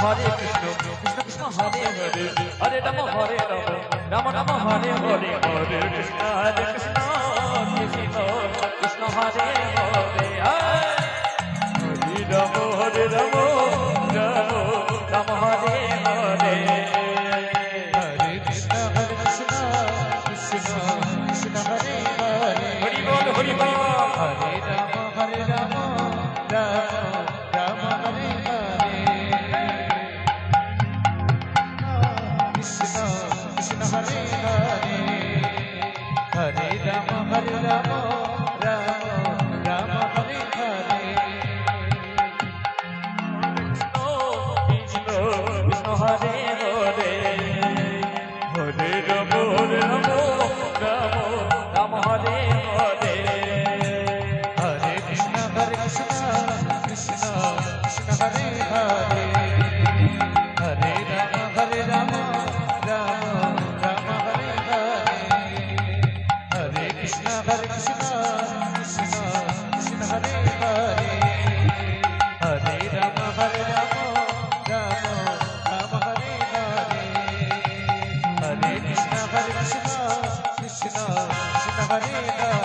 হরে কৃষ্ণ কৃষ্ণ কৃষ্ণ হরে হরে হরে রাম হরে রাম রাম রাম হরে হরে হরে কৃষ্ণ হরে কৃষ্ণ কৃষ্ণ কৃষ্ণ হরে কৃষ্ণ রে